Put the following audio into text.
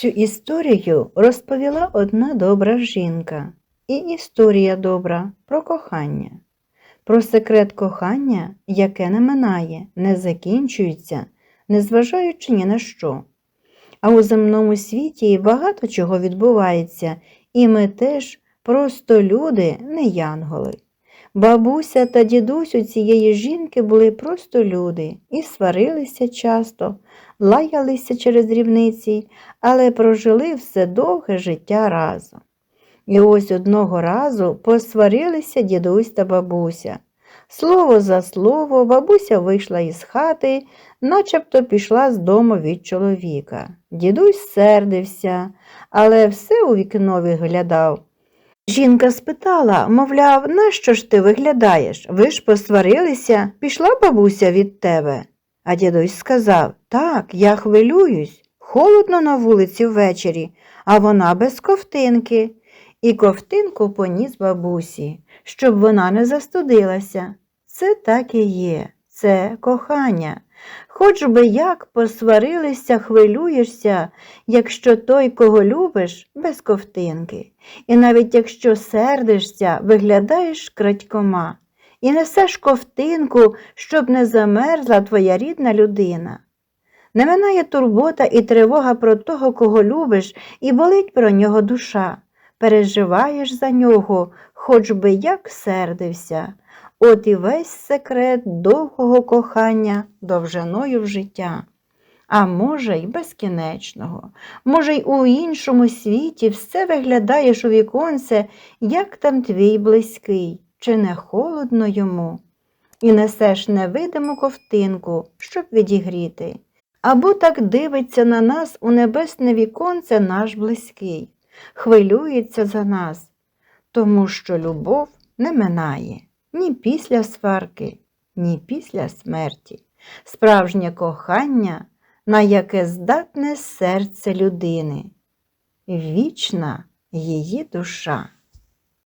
Цю історію розповіла одна добра жінка. І історія добра про кохання. Про секрет кохання, яке не минає, не закінчується, незважаючи ні на що. А у земному світі багато чого відбувається, і ми теж просто люди, не янголи. Бабуся та дідусь у цієї жінки були просто люди і сварилися часто, лаялися через рівниці, але прожили все довге життя разом. І ось одного разу посварилися дідусь та бабуся. Слово за слово, бабуся вийшла із хати, начебто пішла з дому від чоловіка. Дідусь сердився, але все у вікно виглядав. Жінка спитала, мовляв, нащо ж ти виглядаєш? Ви ж посварилися, пішла бабуся від тебе. А дідусь сказав так, я хвилююсь, холодно на вулиці ввечері, а вона без ковтинки. І ковтинку поніс бабусі, щоб вона не застудилася. Це так і є, це кохання. Хоч би як посварилися, хвилюєшся, якщо той, кого любиш, без ковтинки. І навіть якщо сердишся, виглядаєш крадькома і несеш ковтинку, щоб не замерзла твоя рідна людина. Не минає турбота і тривога про того, кого любиш, і болить про нього душа. Переживаєш за нього, хоч би як сердився. От і весь секрет довгого кохання довжиною в життя. А може, й безкінечного. Може, й у іншому світі все виглядаєш у віконце, як там твій близький, чи не холодно йому, і несеш невидиму ковтинку, щоб відігріти. Або так дивиться на нас у небесне віконце наш близький, хвилюється за нас, тому що любов не минає ні після сварки, ні після смерті. Справжнє кохання, на яке здатне серце людини, вічна її душа.